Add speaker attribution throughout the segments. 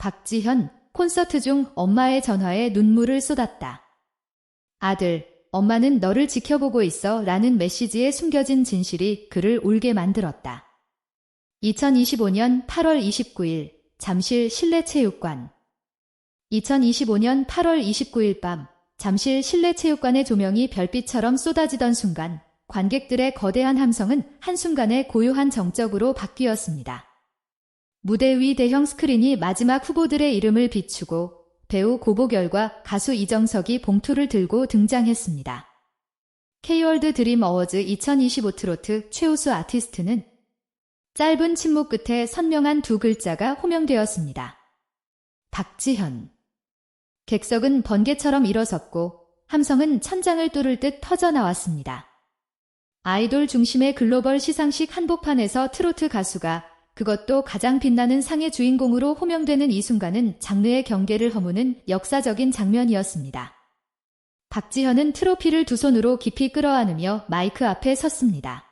Speaker 1: 박지현, 콘서트 중 엄마의 전화에 눈물을 쏟았다. 아들, 엄마는 너를 지켜보고 있어 라는 메시지에 숨겨진 진실이 그를 울게 만들었다. 2025년 8월 29일 잠실 실내체육관 2025년 8월 29일 밤 잠실 실내체육관의 조명이 별빛처럼 쏟아지던 순간 관객들의 거대한 함성은 한순간에 고요한 정적으로 바뀌었습니다. 무대 위 대형 스크린이 마지막 후보들의 이름을 비추고 배우 고보결과 가수 이정석이 봉투를 들고 등장했습니다. K월드 드림 어워즈 2025 트로트 최우수 아티스트는 짧은 침묵 끝에 선명한 두 글자가 호명되었습니다. 박지현. 객석은 번개처럼 일어섰고 함성은 천장을 뚫을 듯 터져 나왔습니다. 아이돌 중심의 글로벌 시상식 한복판에서 트로트 가수가 그것도 가장 빛나는 상의 주인공으로 호명되는 이 순간은 장르의 경계를 허무는 역사적인 장면이었습니다. 박지현은 트로피를 두 손으로 깊이 끌어안으며 마이크 앞에 섰습니다.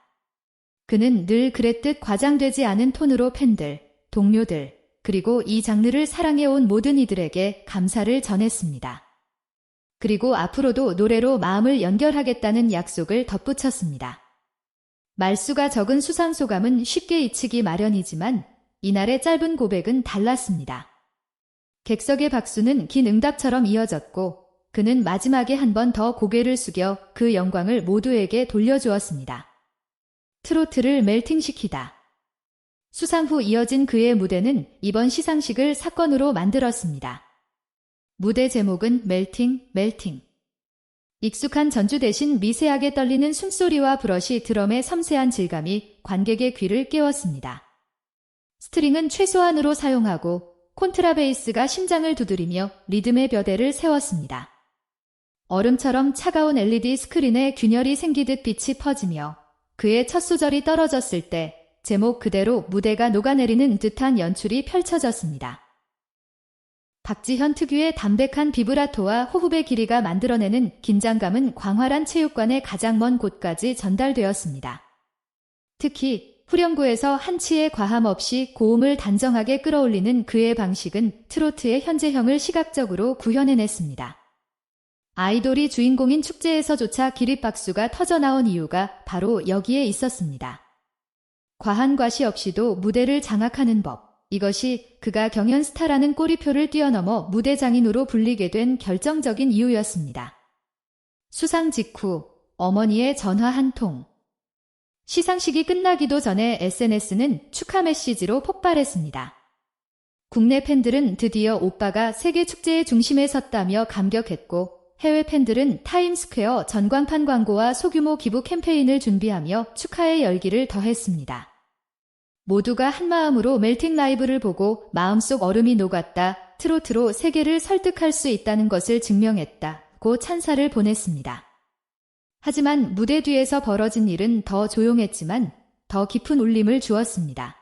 Speaker 1: 그는 늘 그랬듯 과장되지 않은 톤으로 팬들, 동료들, 그리고 이 장르를 사랑해온 모든 이들에게 감사를 전했습니다. 그리고 앞으로도 노래로 마음을 연결하겠다는 약속을 덧붙였습니다. 말수가 적은 수상소감은 쉽게 잊히기 마련이지만 이날의 짧은 고백은 달랐습니다. 객석의 박수는 긴 응답처럼 이어졌고 그는 마지막에 한 번 더 고개를 숙여 그 영광을 모두에게 돌려주었습니다. 트로트를 멜팅시키다. 수상 후 이어진 그의 무대는 이번 시상식을 사건으로 만들었습니다. 무대 제목은 멜팅, 멜팅. 익숙한 전주 대신 미세하게 떨리는 숨소리와 브러쉬 드럼의 섬세한 질감이 관객의 귀를 깨웠습니다. 스트링은 최소한으로 사용하고 콘트라베이스가 심장을 두드리며 리듬의 벼대를 세웠습니다. 얼음처럼 차가운 LED 스크린에 균열이 생기듯 빛이 퍼지며 그의 첫 소절이 떨어졌을 때 제목 그대로 무대가 녹아내리는 듯한 연출이 펼쳐졌습니다. 박지현 특유의 담백한 비브라토와 호흡의 길이가 만들어내는 긴장감은 광활한 체육관의 가장 먼 곳까지 전달되었습니다. 특히 후렴구에서 한치의 과함 없이 고음을 단정하게 끌어올리는 그의 방식은 트로트의 현재형을 시각적으로 구현해냈습니다. 아이돌이 주인공인 축제에서조차 기립박수가 터져나온 이유가 바로 여기에 있었습니다. 과한 과시 없이도 무대를 장악하는 법. 이것이 그가 경연 스타라는 꼬리표를 뛰어넘어 무대 장인으로 불리게 된 결정적인 이유였습니다. 수상 직후 어머니의 전화 한 통. 시상식이 끝나기도 전에 SNS는 축하 메시지로 폭발했습니다. 국내 팬들은 드디어 오빠가 세계 축제의 중심에 섰다며 감격했고 해외 팬들은 타임스퀘어 전광판 광고와 소규모 기부 캠페인을 준비하며 축하의 열기를 더했습니다. 모두가 한마음으로 멜팅 라이브를 보고 마음속 얼음이 녹았다. 트로트로 세계를 설득할 수 있다는 것을 증명했다. 고 찬사를 보냈습니다. 하지만 무대 뒤에서 벌어진 일은 더 조용했지만 더 깊은 울림을 주었습니다.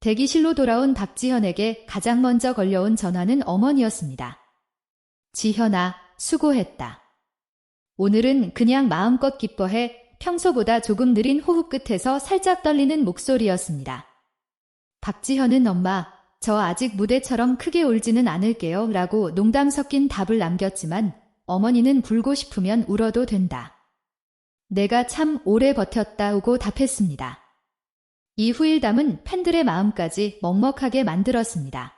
Speaker 1: 대기실로 돌아온 박지현에게 가장 먼저 걸려온 전화는 어머니였습니다. 지현아, 수고했다. 오늘은 그냥 마음껏 기뻐해 평소보다 조금 느린 호흡 끝에서 살짝 떨리는 목소리였습니다. 박지현은 엄마, 저 아직 무대처럼 크게 울지는 않을게요 라고 농담 섞인 답을 남겼지만 어머니는 불고 싶으면 울어도 된다. 내가 참 오래 버텼다고 답했습니다. 이 후일담은 팬들의 마음까지 먹먹하게 만들었습니다.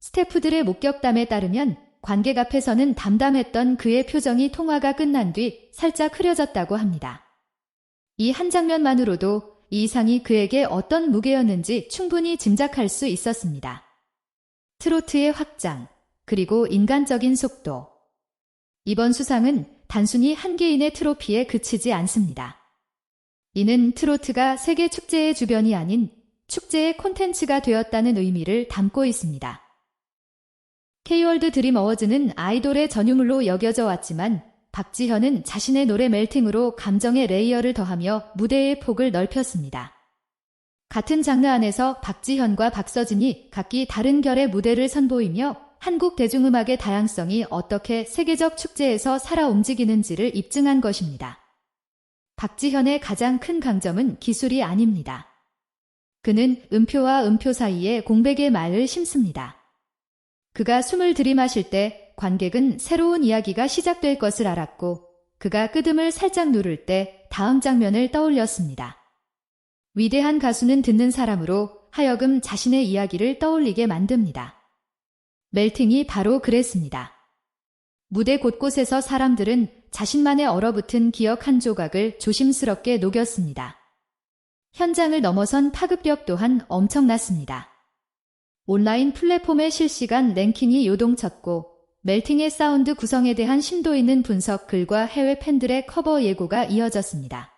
Speaker 1: 스태프들의 목격담에 따르면 관객 앞에서는 담담했던 그의 표정이 통화가 끝난 뒤 살짝 흐려졌다고 합니다. 이 한 장면만으로도 이 상이 그에게 어떤 무게였는지 충분히 짐작할 수 있었습니다. 트로트의 확장, 그리고 인간적인 속도. 이번 수상은 단순히 한 개인의 트로피에 그치지 않습니다. 이는 트로트가 세계 축제의 주변이 아닌 축제의 콘텐츠가 되었다는 의미를 담고 있습니다. K월드 드림 어워즈는 아이돌의 전유물로 여겨져 왔지만 박지현은 자신의 노래 멜팅으로 감정의 레이어를 더하며 무대의 폭을 넓혔습니다. 같은 장르 안에서 박지현과 박서진이 각기 다른 결의 무대를 선보이며 한국 대중음악의 다양성이 어떻게 세계적 축제에서 살아 움직이는지를 입증한 것입니다. 박지현의 가장 큰 강점은 기술이 아닙니다. 그는 음표와 음표 사이에 공백의 말을 심습니다. 그가 숨을 들이마실 때 관객은 새로운 이야기가 시작될 것을 알았고 그가 끄듬을 살짝 누를 때 다음 장면을 떠올렸습니다. 위대한 가수는 듣는 사람으로 하여금 자신의 이야기를 떠올리게 만듭니다. 멜팅이 바로 그랬습니다. 무대 곳곳에서 사람들은 자신만의 얼어붙은 기억 한 조각을 조심스럽게 녹였습니다. 현장을 넘어선 파급력 또한 엄청났습니다. 온라인 플랫폼의 실시간 랭킹이 요동쳤고 멜팅의 사운드 구성에 대한 심도 있는 분석 글과 해외 팬들의 커버 예고가 이어졌습니다.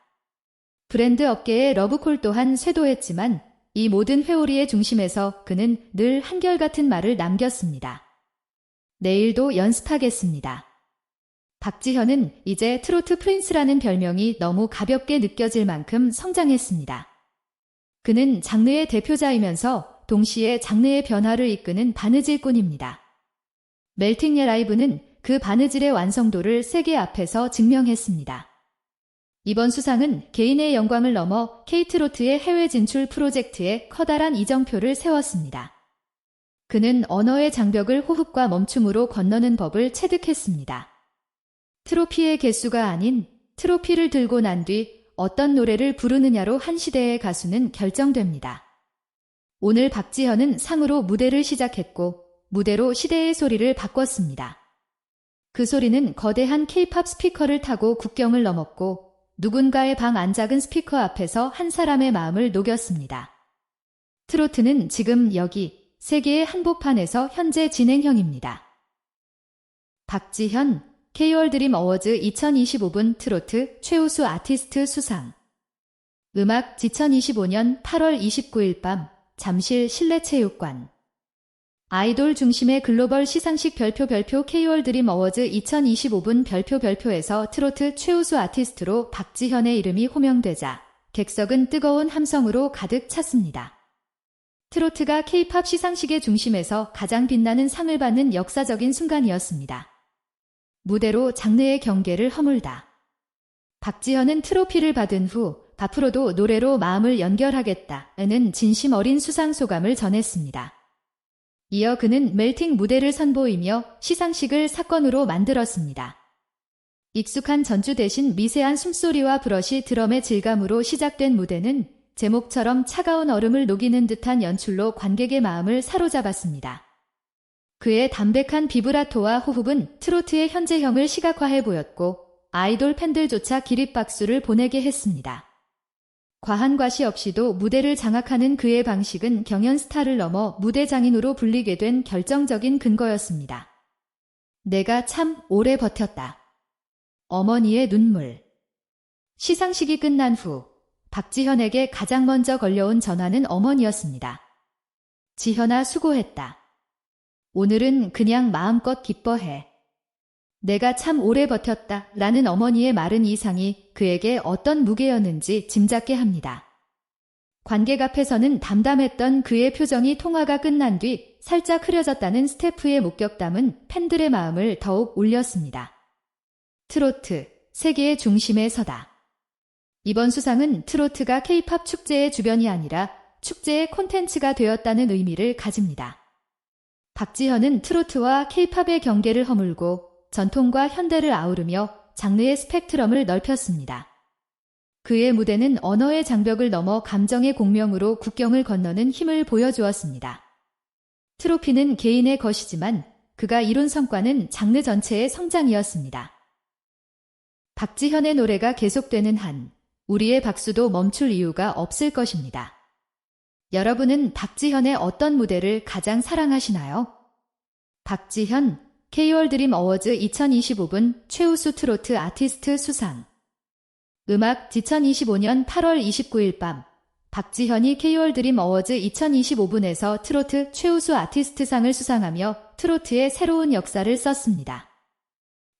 Speaker 1: 브랜드 업계의 러브콜 또한 쇄도했지만 이 모든 회오리의 중심에서 그는 늘 한결같은 말을 남겼습니다. 내일도 연습하겠습니다. 박지현은 이제 트로트 프린스라는 별명이 너무 가볍게 느껴질 만큼 성장했습니다. 그는 장르의 대표자이면서 동시에 장르의 변화를 이끄는 바느질꾼입니다. 멜팅예 라이브는 그 바느질의 완성도를 세계 앞에서 증명했습니다. 이번 수상은 개인의 영광을 넘어 케이트로트의 해외 진출 프로젝트에 커다란 이정표를 세웠습니다. 그는 언어의 장벽을 호흡과 멈춤으로 건너는 법을 체득했습니다. 트로피의 개수가 아닌 트로피를 들고 난 뒤 어떤 노래를 부르느냐로 한 시대의 가수는 결정됩니다. 오늘 박지현은 상으로 무대를 시작했고 무대로 시대의 소리를 바꿨습니다. 그 소리는 거대한 케이팝 스피커를 타고 국경을 넘었고 누군가의 방 안 작은 스피커 앞에서 한 사람의 마음을 녹였습니다. 트로트는 지금 여기 세계의 한복판에서 현재 진행형입니다. 박지현 K월 드림 어워즈 2025분 트로트 최우수 아티스트 수상 음악 2025년 8월 29일 밤 잠실 실내체육관 아이돌 중심의 글로벌 시상식 별표 별표 K월 드림 어워즈 2025분 별표 별표에서 트로트 최우수 아티스트로 박지현의 이름이 호명되자 객석은 뜨거운 함성으로 가득 찼습니다. 트로트가 K-팝 시상식의 중심에서 가장 빛나는 상을 받는 역사적인 순간이었습니다. 무대로 장르의 경계를 허물다. 박지현은 트로피를 받은 후 앞으로도 노래로 마음을 연결하겠다는 진심 어린 수상 소감을 전했습니다. 이어 그는 멜팅 무대를 선보이며 시상식을 사건으로 만들었습니다. 익숙한 전주 대신 미세한 숨소리와 브러시 드럼의 질감으로 시작된 무대는 제목처럼 차가운 얼음을 녹이는 듯한 연출로 관객의 마음을 사로잡았습니다. 그의 담백한 비브라토와 호흡은 트로트의 현재형을 시각화해 보였고 아이돌 팬들조차 기립박수를 보내게 했습니다. 과한 과시 없이도 무대를 장악하는 그의 방식은 경연 스타를 넘어 무대 장인으로 불리게 된 결정적인 근거였습니다. 내가 참 오래 버텼다. 어머니의 눈물. 시상식이 끝난 후 박지현에게 가장 먼저 걸려온 전화는 어머니였습니다. 지현아 수고했다. 오늘은 그냥 마음껏 기뻐해. 내가 참 오래 버텼다 라는 어머니의 말은 이상이 그에게 어떤 무게였는지 짐작게 합니다. 관객 앞에서는 담담했던 그의 표정이 통화가 끝난 뒤 살짝 흐려졌다는 스태프의 목격담은 팬들의 마음을 더욱 울렸습니다. 트로트, 세계의 중심에 서다. 이번 수상은 트로트가 케이팝 축제의 주변이 아니라 축제의 콘텐츠가 되었다는 의미를 가집니다. 박지현은 트로트와 케이팝의 경계를 허물고 전통과 현대를 아우르며 장르의 스펙트럼을 넓혔습니다. 그의 무대는 언어의 장벽을 넘어 감정의 공명으로 국경을 건너는 힘을 보여주었습니다. 트로피는 개인의 것이지만 그가 이룬 성과는 장르 전체의 성장이었습니다. 박지현의 노래가 계속되는 한 우리의 박수도 멈출 이유가 없을 것입니다. 여러분은 박지현의 어떤 무대를 가장 사랑하시나요? 박지현 K월 드림 어워즈 2025분 최우수 트로트 아티스트 수상 음악 2025년 8월 29일 밤 박지현이 K월 드림 어워즈 2025분에서 트로트 최우수 아티스트상을 수상하며 트로트의 새로운 역사를 썼습니다.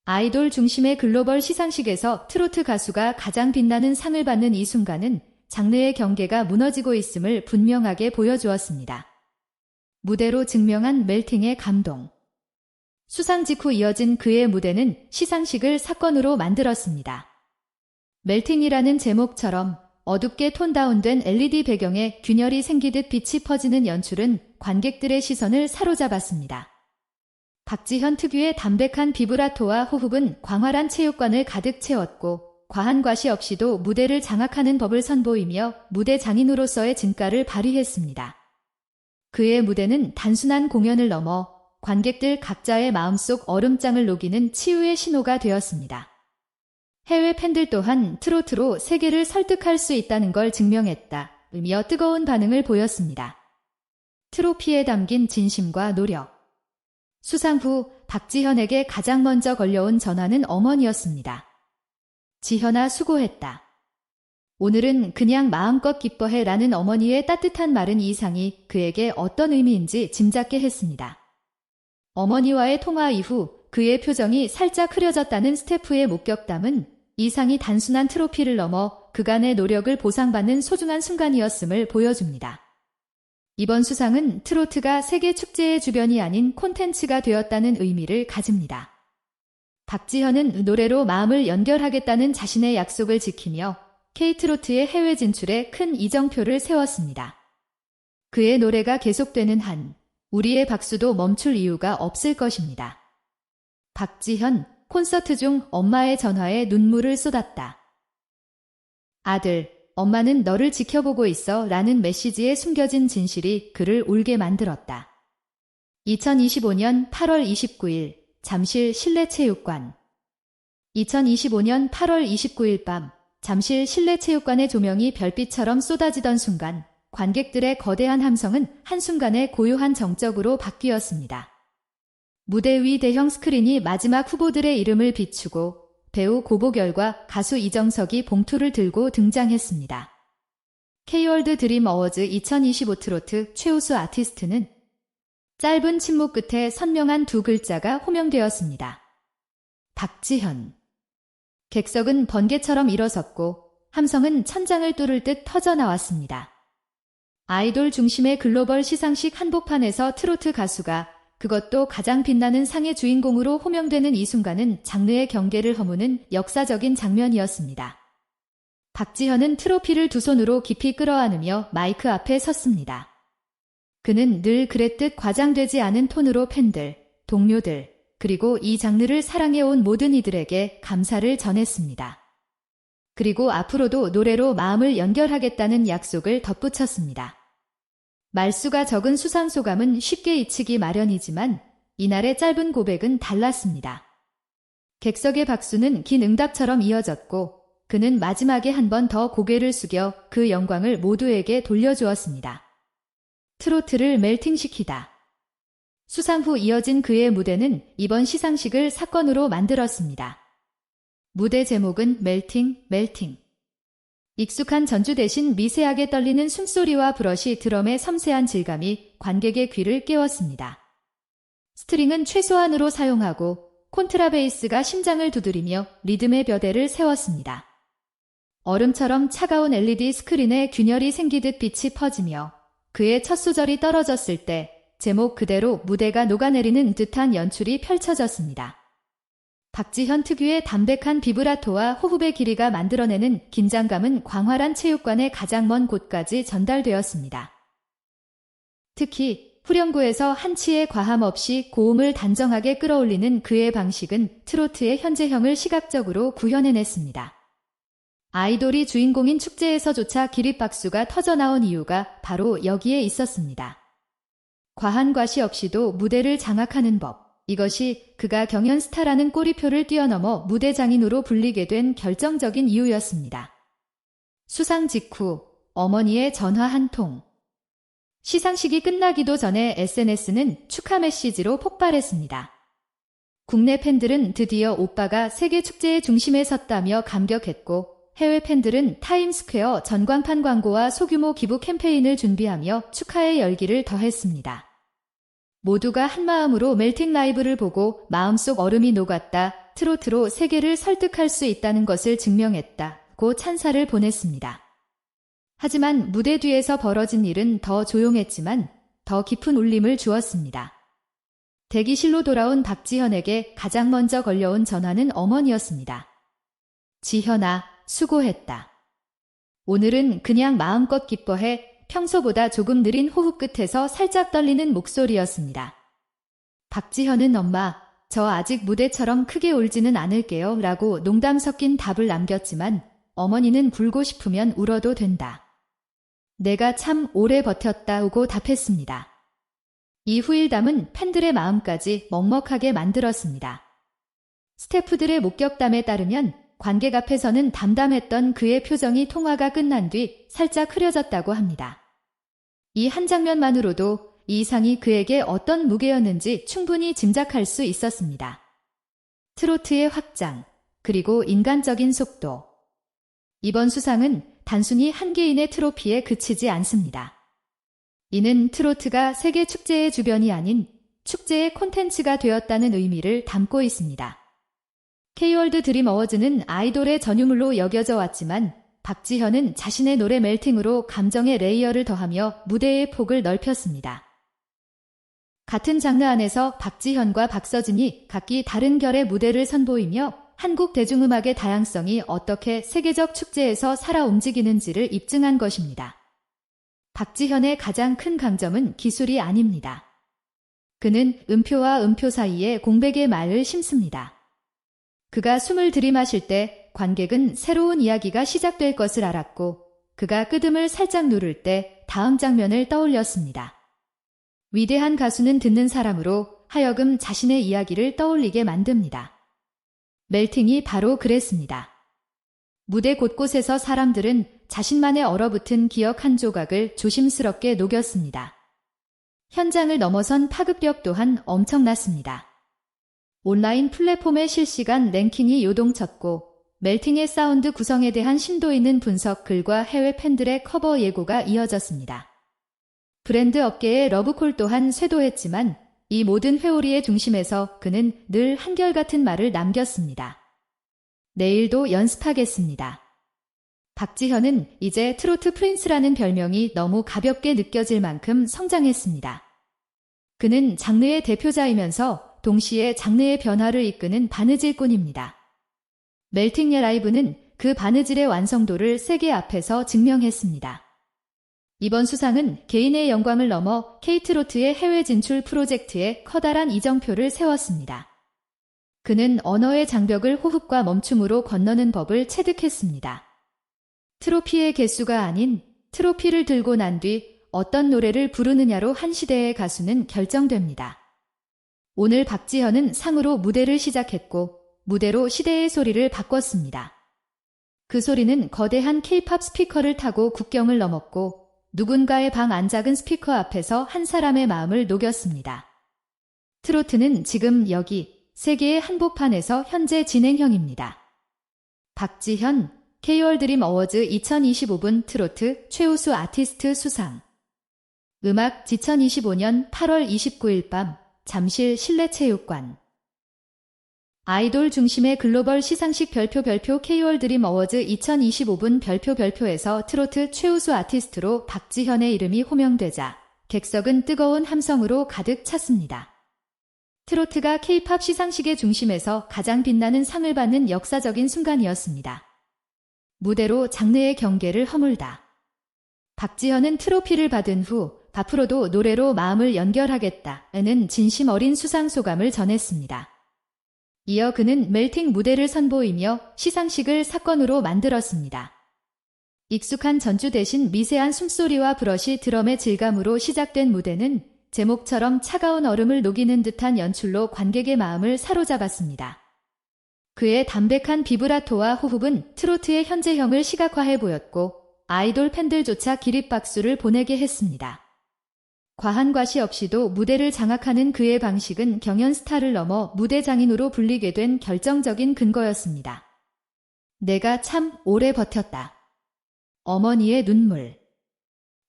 Speaker 1: 아이돌 중심의 글로벌 시상식에서 트로트 가수가 가장 빛나는 상을 받는 이 순간은 장르의 경계가 무너지고 있음을 분명하게 보여주었습니다. 무대로 증명한 멜팅의 감동. 수상 직후 이어진 그의 무대는 시상식을 사건으로 만들었습니다. 멜팅이라는 제목처럼 어둡게 톤 다운된 LED 배경에 균열이 생기듯 빛이 퍼지는 연출은 관객들의 시선을 사로잡았습니다. 박지현 특유의 담백한 비브라토와 호흡은 광활한 체육관을 가득 채웠고 과한 과시 없이도 무대를 장악하는 법을 선보이며 무대 장인으로서의 진가를 발휘했습니다. 그의 무대는 단순한 공연을 넘어 관객들 각자의 마음속 얼음장을 녹이는 치유의 신호가 되었습니다. 해외 팬들 또한 트로트로 세계를 설득할 수 있다는 걸 증명했다. 으며 뜨거운 반응을 보였습니다. 트로피에 담긴 진심과 노력. 수상 후 박지현에게 가장 먼저 걸려온 전화는 어머니였습니다. 지현아 수고했다. 오늘은 그냥 마음껏 기뻐해 라는 어머니의 따뜻한 말은 이상이 그에게 어떤 의미인지 짐작게 했습니다. 어머니와의 통화 이후 그의 표정이 살짝 흐려졌다는 스태프의 목격담은 이상이 단순한 트로피를 넘어 그간의 노력을 보상받는 소중한 순간이었음을 보여줍니다. 이번 수상은 트로트가 세계 축제의 주변이 아닌 콘텐츠가 되었다는 의미를 가집니다. 박지현은 노래로 마음을 연결하겠다는 자신의 약속을 지키며 K트로트의 해외 진출에 큰 이정표를 세웠습니다. 그의 노래가 계속되는 한 우리의 박수도 멈출 이유가 없을 것입니다. 박지현, 콘서트 중 엄마의 전화에 눈물을 쏟았다. 아들, 엄마는 너를 지켜보고 있어 라는 메시지에 숨겨진 진실이 그를 울게 만들었다. 2025년 8월 29일 잠실 실내체육관 2025년 8월 29일 밤 잠실 실내체육관의 조명이 별빛처럼 쏟아지던 순간 관객들의 거대한 함성은 한순간에 고요한 정적으로 바뀌었습니다. 무대 위 대형 스크린이 마지막 후보들의 이름을 비추고 배우 고보결과 가수 이정석이 봉투를 들고 등장했습니다. K월드 드림 어워즈 2025 트로트 최우수 아티스트는 짧은 침묵 끝에 선명한 두 글자가 호명되었습니다. 박지현. 객석은 번개처럼 일어섰고 함성은 천장을 뚫을 듯 터져 나왔습니다. 아이돌 중심의 글로벌 시상식 한복판에서 트로트 가수가 그것도 가장 빛나는 상의 주인공으로 호명되는 이 순간은 장르의 경계를 허무는 역사적인 장면이었습니다. 박지현은 트로피를 두 손으로 깊이 끌어안으며 마이크 앞에 섰습니다. 그는 늘 그랬듯 과장되지 않은 톤으로 팬들, 동료들, 그리고 이 장르를 사랑해온 모든 이들에게 감사를 전했습니다. 그리고 앞으로도 노래로 마음을 연결하겠다는 약속을 덧붙였습니다. 말수가 적은 수상소감은 쉽게 잊히기 마련이지만 이날의 짧은 고백은 달랐습니다. 객석의 박수는 긴 응답처럼 이어졌고 그는 마지막에 한 번 더 고개를 숙여 그 영광을 모두에게 돌려주었습니다. 트로트를 멜팅시키다. 수상 후 이어진 그의 무대는 이번 시상식을 사건으로 만들었습니다. 무대 제목은 멜팅, 멜팅. 익숙한 전주 대신 미세하게 떨리는 숨소리와 브러쉬 드럼의 섬세한 질감이 관객의 귀를 깨웠습니다. 스트링은 최소한으로 사용하고 콘트라베이스가 심장을 두드리며 리듬의 벼대를 세웠습니다. 얼음처럼 차가운 LED 스크린에 균열이 생기듯 빛이 퍼지며 그의 첫 소절이 떨어졌을 때 제목 그대로 무대가 녹아내리는 듯한 연출이 펼쳐졌습니다. 박지현 특유의 담백한 비브라토와 호흡의 길이가 만들어내는 긴장감은 광활한 체육관의 가장 먼 곳까지 전달되었습니다. 특히 후렴구에서 한치의 과함 없이 고음을 단정하게 끌어올리는 그의 방식은 트로트의 현재형을 시각적으로 구현해냈습니다. 아이돌이 주인공인 축제에서조차 기립박수가 터져나온 이유가 바로 여기에 있었습니다. 과한 과시 없이도 무대를 장악하는 법. 이것이 그가 경연 스타라는 꼬리표를 뛰어넘어 무대 장인으로 불리게 된 결정적인 이유였습니다. 수상 직후 어머니의 전화 한 통. 시상식이 끝나기도 전에 SNS는 축하 메시지로 폭발했습니다. 국내 팬들은 드디어 오빠가 세계 축제의 중심에 섰다며 감격했고 해외 팬들은 타임스퀘어 전광판 광고와 소규모 기부 캠페인을 준비하며 축하의 열기를 더했습니다. 모두가 한마음으로 멜팅 라이브를 보고 마음속 얼음이 녹았다. 트로트로 세계를 설득할 수 있다는 것을 증명했다. 고 찬사를 보냈습니다. 하지만 무대 뒤에서 벌어진 일은 더 조용했지만 더 깊은 울림을 주었습니다. 대기실로 돌아온 박지현에게 가장 먼저 걸려온 전화는 어머니였습니다. 지현아, 수고했다. 오늘은 그냥 마음껏 기뻐해 평소보다 조금 느린 호흡 끝에서 살짝 떨리는 목소리였습니다. 박지현은 엄마, 저 아직 무대처럼 크게 울지는 않을게요. 라고 농담 섞인 답을 남겼지만 어머니는 굴고 싶으면 울어도 된다. 내가 참 오래 버텼다고 답했습니다. 이 후일담은 팬들의 마음까지 먹먹하게 만들었습니다. 스태프들의 목격담에 따르면 관객 앞에서는 담담했던 그의 표정이 통화가 끝난 뒤 살짝 흐려졌다고 합니다. 이 한 장면만으로도 이 이상이 그에게 어떤 무게였는지 충분히 짐작할 수 있었습니다. 트로트의 확장, 그리고 인간적인 속도. 이번 수상은 단순히 한 개인의 트로피에 그치지 않습니다. 이는 트로트가 세계 축제의 주변이 아닌 축제의 콘텐츠가 되었다는 의미를 담고 있습니다. K월드 드림 어워즈는 아이돌의 전유물로 여겨져 왔지만 박지현은 자신의 노래 멜팅으로 감정의 레이어를 더하며 무대의 폭을 넓혔습니다. 같은 장르 안에서 박지현과 박서진이 각기 다른 결의 무대를 선보이며 한국 대중음악의 다양성이 어떻게 세계적 축제에서 살아 움직이는지를 입증한 것입니다. 박지현의 가장 큰 강점은 기술이 아닙니다. 그는 음표와 음표 사이에 공백의 말을 심습니다. 그가 숨을 들이마실 때 관객은 새로운 이야기가 시작될 것을 알았고 그가 끄듬을 살짝 누를 때 다음 장면을 떠올렸습니다. 위대한 가수는 듣는 사람으로 하여금 자신의 이야기를 떠올리게 만듭니다. 멜팅이 바로 그랬습니다. 무대 곳곳에서 사람들은 자신만의 얼어붙은 기억 한 조각을 조심스럽게 녹였습니다. 현장을 넘어선 파급력 또한 엄청났습니다. 온라인 플랫폼의 실시간 랭킹이 요동쳤고 멜팅의 사운드 구성에 대한 심도 있는 분석 글과 해외 팬들의 커버 예고가 이어졌습니다. 브랜드 업계의 러브콜 또한 쇄도했지만 이 모든 회오리의 중심에서 그는 늘 한결같은 말을 남겼습니다. 내일도 연습하겠습니다. 박지현은 이제 트로트 프린스라는 별명이 너무 가볍게 느껴질 만큼 성장했습니다. 그는 장르의 대표자이면서 동시에 장르의 변화를 이끄는 바느질꾼입니다. 멜팅 예 라이브는 그 바느질의 완성도를 세계 앞에서 증명했습니다. 이번 수상은 개인의 영광을 넘어 케이트로트의 해외 진출 프로젝트에 커다란 이정표를 세웠습니다. 그는 언어의 장벽을 호흡과 멈춤으로 건너는 법을 체득했습니다. 트로피의 개수가 아닌 트로피를 들고 난 뒤 어떤 노래를 부르느냐로 한 시대의 가수는 결정됩니다. 오늘 박지현은 상으로 무대를 시작했고 무대로 시대의 소리를 바꿨습니다. 그 소리는 거대한 케이팝 스피커를 타고 국경을 넘었고 누군가의 방 안 작은 스피커 앞에서 한 사람의 마음을 녹였습니다. 트로트는 지금 여기 세계의 한복판에서 현재 진행형입니다. 박지현 K월 드림 어워즈 2025분 트로트 최우수 아티스트 수상 음악 2025년 8월 29일 밤 잠실 실내체육관 아이돌 중심의 글로벌 시상식 별표 별표 K월 드림 어워즈 2025분 별표 별표에서 트로트 최우수 아티스트로 박지현의 이름이 호명되자 객석은 뜨거운 함성으로 가득 찼습니다. 트로트가 K-팝 시상식의 중심에서 가장 빛나는 상을 받는 역사적인 순간이었습니다. 무대로 장르의 경계를 허물다. 박지현은 트로피를 받은 후 앞으로도 노래로 마음을 연결하겠다는 진심 어린 수상 소감을 전했습니다. 이어 그는 멜팅 무대를 선보이며 시상식을 사건으로 만들었습니다. 익숙한 전주 대신 미세한 숨소리와 브러시 드럼의 질감으로 시작된 무대는 제목처럼 차가운 얼음을 녹이는 듯한 연출로 관객의 마음을 사로잡았습니다. 그의 담백한 비브라토와 호흡은 트로트의 현재형을 시각화해 보였고 아이돌 팬들조차 기립박수를 보내게 했습니다. 과한 과시 없이도 무대를 장악하는 그의 방식은 경연 스타를 넘어 무대 장인으로 불리게 된 결정적인 근거였습니다. 내가 참 오래 버텼다. 어머니의 눈물.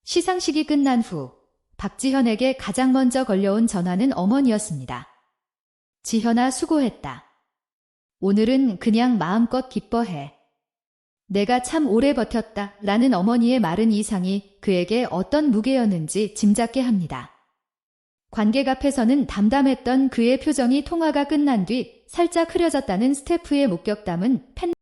Speaker 1: 시상식이 끝난 후 박지현에게 가장 먼저 걸려온 전화는 어머니였습니다. 지현아 수고했다. 오늘은 그냥 마음껏 기뻐해. 내가 참 오래 버텼다 라는 어머니의 말은 이상이 그에게 어떤 무게였는지 짐작게 합니다. 관객 앞에서는 담담했던 그의 표정이 통화가 끝난 뒤 살짝 흐려졌다는 스태프의 목격담은 팬